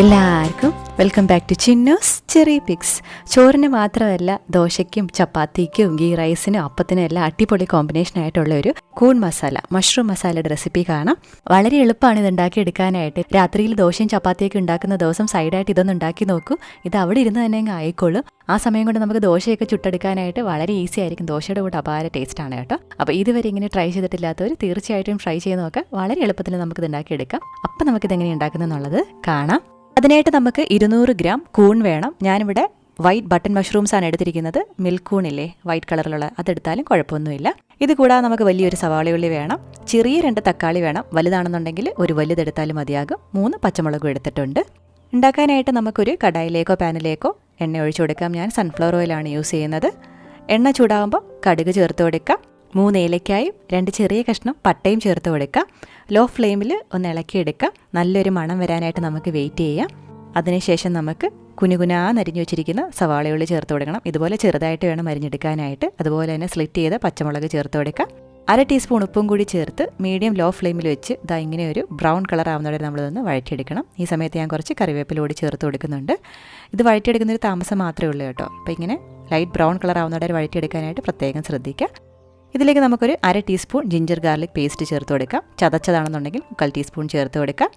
എല്ലാവർക്കും welcome back to Chinnos cherry picks. ചോറിന് മാത്രമല്ല ദോശയ്ക്കും ചപ്പാത്തിക്കും ഗീ റൈസിനും അപ്പത്തിനും എല്ലാം അടിപൊളി കോമ്പിനേഷൻ ആയിട്ടുള്ള ഒരു കൂൺ മസാല മഷ്റൂം മസാലയുടെ റെസിപ്പി കാണാം. വളരെ എളുപ്പമാണ് ഇത് ഉണ്ടാക്കി എടുക്കാനായിട്ട് രാത്രിയിൽ ദോശയും ചപ്പാത്തിയൊക്കെ ഉണ്ടാക്കുന്ന ദിവസം സൈഡായിട്ട് ഇതൊന്ന് ഉണ്ടാക്കി നോക്കൂ. ഇത് അവിടെ ഇരുന്ന് തന്നെ അങ്ങ് ആയിക്കോളും. ആ സമയം കൊണ്ട് നമുക്ക് ദോശയൊക്കെ ചുട്ടെടുക്കാനായിട്ട് വളരെ ഈസി ആയിരിക്കും. ദോശയുടെ കൂടെ അപാര ടേസ്റ്റ് ആണ് കേട്ടോ. അപ്പോൾ ഇതുവരെ ഇങ്ങനെ ട്രൈ ചെയ്തിട്ടില്ലാത്തവർ തീർച്ചയായിട്ടും ട്രൈ ചെയ്ത് നോക്കാം. വളരെ എളുപ്പത്തിൽ നമുക്ക് നമുക്കിത് ഉണ്ടാക്കിയെടുക്കാം. അപ്പം നമുക്കിത് എങ്ങനെ ഉണ്ടാക്കുന്നതെന്നുള്ളത് കാണാം. അതിനായിട്ട് നമുക്ക് ഇരുന്നൂറ് ഗ്രാം കൂൺ വേണം. ഞാനിവിടെ വൈറ്റ് ബട്ടൺ മഷ്റൂംസ് ആണ് എടുത്തിരിക്കുന്നത്. മിൽക്ക് കൂണില്ലേ വൈറ്റ് കളറിലുള്ള. അതെടുത്താലും കുഴപ്പമൊന്നുമില്ല. ഇത് കൂടാതെ നമുക്ക് വലിയൊരു സവാളയുള്ളി വേണം. ചെറിയ രണ്ട് തക്കാളി വേണം. വലുതാണെന്നുണ്ടെങ്കിൽ ഒരു വലുതെടുത്താലും മതിയാകും. മൂന്ന് പച്ചമുളകും എടുത്തിട്ടുണ്ട്. ഉണ്ടാക്കാനായിട്ട് നമുക്കൊരു കടായിലേക്കോ പാനിലേക്കോ എണ്ണ ഒഴിച്ചു കൊടുക്കാം. ഞാൻ സൺഫ്ലവർ ഓയിലാണ് യൂസ് ചെയ്യുന്നത്. എണ്ണ ചൂടാകുമ്പോൾ കടുക് ചേർത്ത് കൊടുക്കാം. മൂന്ന് ഏലക്കായും രണ്ട് ചെറിയ കഷ്ണം പട്ടയും ചേർത്ത് കൊടുക്കുക ലോ ഫ്ലെയിമിൽ ഒന്ന് ഇളക്കിയെടുക്കുക നല്ലൊരു മണം വരാനായിട്ട് നമുക്ക് വെയിറ്റ് ചെയ്യാം. അതിനുശേഷം നമുക്ക് കുനുകുനാ നരിഞ്ഞു വെച്ചിരിക്കുന്ന സവാളയുള്ളി ചേർത്ത് കൊടുക്കണം. ഇതുപോലെ ചെറുതായിട്ട് വേണം അരിഞ്ഞെടുക്കാനായിട്ട് അതുപോലെ തന്നെ സ്ലിറ്റ് ചെയ്ത പച്ചമുളക് ചേർത്ത് കൊടുക്കുക അര ടീസ്പൂൺ ഉപ്പും കൂടി ചേർത്ത് മീഡിയം ലോ ഫ്ലെയിമിൽ വെച്ച് ഇതാ ഇങ്ങനെ ഒരു ബ്രൗൺ കളർ ആവുന്നവരെ നമ്മളിതൊന്ന് വഴറ്റിയെടുക്കണം. ഈ സമയത്ത് ഞാൻ കുറച്ച് കറിവേപ്പില കൂടി ചേർത്ത് കൊടുക്കുന്നുണ്ട്. ഇത് വഴറ്റിയെടുക്കുന്നൊരു താമസം മാത്രമേ ഉള്ളൂ കേട്ടോ. അപ്പോൾ ഇങ്ങനെ ലൈറ്റ് ബ്രൗൺ കളർ ആവുന്നവരെ വഴറ്റിയെടുക്കാനായിട്ട് പ്രത്യേകം ശ്രദ്ധിക്കുക ഇതിലേക്ക് നമുക്കൊരു അര ടീസ്പൂൺ ജിഞ്ചർ ഗാർലിക് പേസ്റ്റ് ചേർത്ത് കൊടുക്കാം. ചതച്ചതാണെന്നുണ്ടെങ്കിൽ മുക്കാൽ ടീസ്പൂൺ ചേർത്ത് കൊടുക്കാം.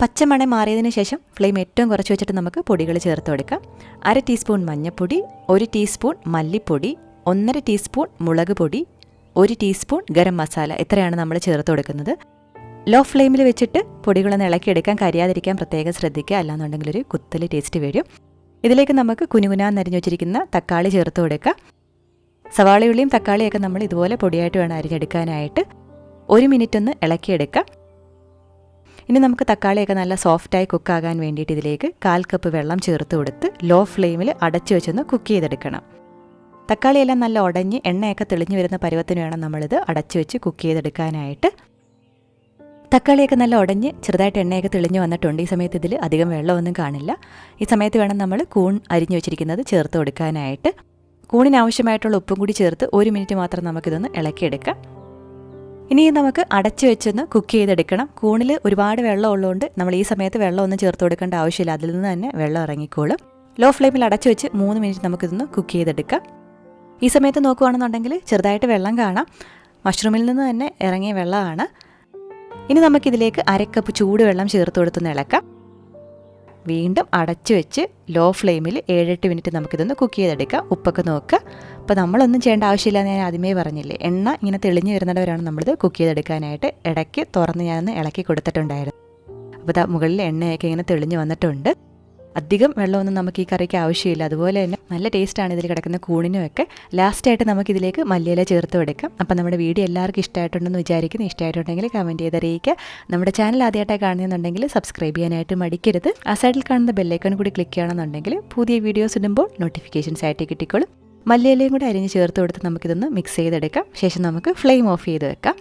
പച്ചമണം മാറിയതിന് ശേഷം ഫ്ലെയിം ഏറ്റവും കുറച്ച് വെച്ചിട്ട് നമുക്ക് പൊടികൾ ചേർത്ത് കൊടുക്കാം. അര ടീസ്പൂൺ മഞ്ഞൾപ്പൊടി ഒരു ടീസ്പൂൺ മല്ലിപ്പൊടി ഒന്നര ടീസ്പൂൺ മുളക് പൊടി ഒരു ടീസ്പൂൺ ഗരം മസാല ഇത്രയാണ് നമ്മൾ ചേർത്ത് കൊടുക്കുന്നത്. ലോ ഫ്ലെയിമിൽ വെച്ചിട്ട് പൊടികളൊന്ന് ഇളക്കിയെടുക്കാൻ കരിയാതിരിക്കാൻ പ്രത്യേകം ശ്രദ്ധിക്കുക. അല്ലാന്നുണ്ടെങ്കിൽ ഒരു കുത്തൽ ടേസ്റ്റ് വരും. ഇതിലേക്ക് നമുക്ക് കുനുകുനാ നരിഞ്ഞു വെച്ചിരിക്കുന്ന തക്കാളി ചേർത്ത് കൊടുക്കാം. സവാളയുള്ളിയും തക്കാളിയൊക്കെ നമ്മൾ ഇതുപോലെ പൊടിയായിട്ട് വേണം അരിഞ്ഞെടുക്കാനായിട്ട് ഒരു മിനിറ്റ് ഒന്ന് ഇളക്കിയെടുക്കാം. ഇനി നമുക്ക് തക്കാളിയൊക്കെ നല്ല സോഫ്റ്റായി കുക്കാകാൻ വേണ്ടിയിട്ട് ഇതിലേക്ക് കാൽ കപ്പ് വെള്ളം ചേർത്ത് കൊടുത്ത് ലോ ഫ്ലെയിമിൽ അടച്ചു വെച്ചൊന്ന് കുക്ക് ചെയ്തെടുക്കണം. തക്കാളിയെല്ലാം നല്ല ഉടഞ്ഞ് എണ്ണയൊക്കെ തെളിഞ്ഞു വരുന്ന പരുവത്തിന് വേണം നമ്മളിത് അടച്ചു വെച്ച് കുക്ക് ചെയ്തെടുക്കാനായിട്ട്. തക്കാളിയൊക്കെ നല്ല ഉടഞ്ഞ് ചെറുതായിട്ട് എണ്ണയൊക്കെ തെളിഞ്ഞു വന്നിട്ടുണ്ട്. ഈ സമയത്ത് ഇതിൽ അധികം വെള്ളമൊന്നും കാണില്ല. ഈ സമയത്ത് വേണം നമ്മൾ കൂൺ അരിഞ്ഞു വെച്ചിരിക്കുന്നത് ചേർത്ത് കൊടുക്കാനായിട്ട്. കൂണിന് ആവശ്യമായിട്ടുള്ള ഉപ്പും കൂടി ചേർത്ത് ഒരു മിനിറ്റ് മാത്രം നമുക്കിതൊന്ന് ഇളക്കിയെടുക്കാം. ഇനി നമുക്ക് അടച്ചു വെച്ചൊന്ന് കുക്ക് ചെയ്തെടുക്കണം. കൂണിൽ ഒരുപാട് വെള്ളം ഉള്ളതുകൊണ്ട് നമ്മൾ ഈ സമയത്ത് വെള്ളം ഒന്നും ചേർത്ത് കൊടുക്കേണ്ട ആവശ്യമില്ല. അതിൽ നിന്ന് തന്നെ വെള്ളം ഇറങ്ങിക്കോളും. ലോ ഫ്ലെയിമിൽ അടച്ചു വെച്ച് മൂന്ന് മിനിറ്റ് നമുക്കിതൊന്ന് കുക്ക് ചെയ്തെടുക്കാം. ഈ സമയത്ത് നോക്കുകയാണെന്നുണ്ടെങ്കിൽ ചെറുതായിട്ട് വെള്ളം കാണാം. മഷ്റൂമിൽ നിന്ന് തന്നെ ഇറങ്ങിയ വെള്ളമാണ്. ഇനി നമുക്കിതിലേക്ക് അരക്കപ്പ് ചൂടുവെള്ളം ചേർത്ത് കൊടുത്തൊന്ന് ഇളക്കാം. വീണ്ടും അടച്ചു വെച്ച് ലോ ഫ്ലെയിമിൽ ഏഴെട്ട് മിനിറ്റ് നമുക്കിതൊന്ന് കുക്ക് ചെയ്തെടുക്കാം. ഉപ്പൊക്കെ നോക്കുക. അപ്പോൾ നമ്മളൊന്നും ചെയ്യേണ്ട ആവശ്യമില്ല എന്ന് ഞാൻ ആദ്യമേ പറഞ്ഞില്ലേ. എണ്ണ ഇങ്ങനെ തെളിഞ്ഞു വരുന്നവരാണ് നമ്മളിത് കുക്ക് ചെയ്തെടുക്കാനായിട്ട്. ഇടയ്ക്ക് തുറന്ന് ഞാനൊന്ന് ഇളക്കി കൊടുത്തിട്ടുണ്ടായിരുന്നു. അപ്പോൾ മുകളിൽ എണ്ണയൊക്കെ ഇങ്ങനെ തെളിഞ്ഞു വന്നിട്ടുണ്ട്. അധികം വെള്ളമൊന്നും നമുക്ക് ഈ കറിക്ക് ആവശ്യമില്ല. അതുപോലെ തന്നെ നല്ല ടേസ്റ്റാണ് ഇതിൽ കിടക്കുന്ന കൂണിനുമൊക്കെ. ലാസ്റ്റായിട്ട് നമുക്കിതിലേക്ക് മല്ലിയില ചേർത്ത് കൊടുക്കാം. അപ്പം നമ്മുടെ വീഡിയോ എല്ലാവർക്കും ഇഷ്ടമായിട്ടുണ്ടെന്ന് വിചാരിക്കുന്നു. ഇഷ്ടമായിട്ടുണ്ടെങ്കിൽ കമന്റ് ചെയ്ത് അറിയിക്കുക നമ്മുടെ ചാനൽ ആദ്യമായിട്ടാണ് കാണുന്നുണ്ടെങ്കിൽ സബ്സ്ക്രൈബ് ചെയ്യാനായിട്ട് മടിക്കരുത്. ആ സൈഡിൽ കാണുന്ന ബെല്ലൈക്കൺ കൂടി ക്ലിക്ക് ചെയ്യണമെന്നുണ്ടെങ്കിൽ പുതിയ വീഡിയോസ് ഇടുമ്പോൾ നോട്ടിഫിക്കേഷൻസ് ആയിട്ട് കിട്ടിക്കോളും. മല്ലിയിലയും കൂടി അരിഞ്ഞ് ചേർത്ത് കൊടുത്ത് നമുക്കിതൊന്ന് മിക്സ് ചെയ്തെടുക്കാം. ശേഷം നമുക്ക് ഫ്ലെയിം ഓഫ് ചെയ്ത് വെക്കാം.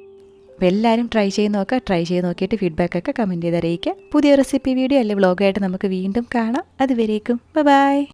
അപ്പോൾ എല്ലാവരും ട്രൈ ചെയ്ത് നോക്കുക ട്രൈ ചെയ്ത് നോക്കിയിട്ട് ഫീഡ്ബാക്ക് ഒക്കെ കമന്റ് ചെയ്ത് അറിയിക്കുക. പുതിയ റെസിപ്പി വീഡിയോ അല്ലെങ്കിൽ വ്ളോഗായിട്ട് നമുക്ക് വീണ്ടും കാണാം. അതുവരേക്കും ബൈ